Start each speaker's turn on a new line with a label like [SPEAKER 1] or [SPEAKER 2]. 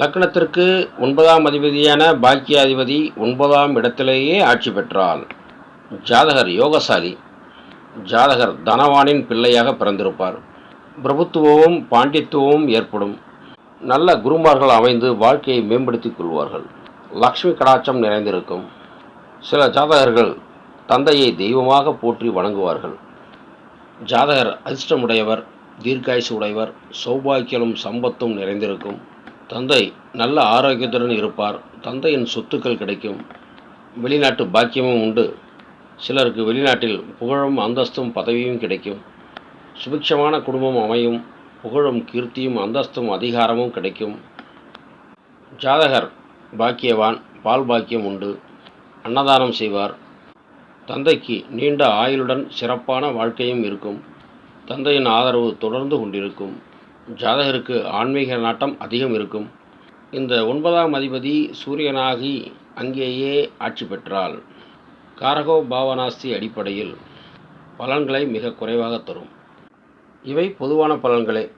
[SPEAKER 1] லக்னத்திற்கு ஒன்பதாம் அதிபதியான பாக்கியாதிபதி ஒன்பதாம் இடத்திலேயே ஆட்சி பெற்றால் ஜாதகர் யோகசாலி. ஜாதகர் தனவானின் பிள்ளையாக பிறந்திருப்பார். பிரபுத்துவமும் பாண்டித்துவமும் ஏற்படும். நல்ல குருமார்கள் அமைந்து வாழ்க்கையை மேம்படுத்திக் கொள்வார்கள். லக்ஷ்மி கடாட்சம் நிறைந்திருக்கும். சில ஜாதகர்கள் தந்தையை தெய்வமாக போற்றி வணங்குவார்கள். ஜாதகர் அதிர்ஷ்டமுடையவர் தீர்க்காயுசு உடையவர் சௌபாக்கியலும் சம்பத்தும் நிறைந்திருக்கும். தந்தை நல்ல ஆரோக்கியத்துடன் இருப்பார். தந்தையின் சொத்துக்கள் கிடைக்கும். வெளிநாட்டு பாக்கியமும் உண்டு. சிலருக்கு வெளிநாட்டில் புகழும் அந்தஸ்தும் பதவியும் கிடைக்கும். சுபிக்ஷமான குடும்பம் அமையும். புகழும் கீர்த்தியும் அந்தஸ்தும் அதிகாரமும் கிடைக்கும். ஜாதகர் பாக்கியவான் பால் பாக்கியம் உண்டு. அன்னதானம் செய்வார். தந்தைக்கு நீண்ட ஆயுளுடன் சிறப்பான வாழ்க்கையும் இருக்கும். தந்தையின் ஆதரவு தொடர்ந்து கொண்டிருக்கும். ஜாதகருக்கு ஆன்மீக நாட்டம் அதிகம் இருக்கும். இந்த ஒன்பதாம் அதிபதி சூரியனாகி அங்கேயே ஆட்சி பெற்றால் காரகோ பாவனாஸ்தி அடிப்படையில் பலன்களை மிக குறைவாக தரும். இவை பொதுவான பலன்களே.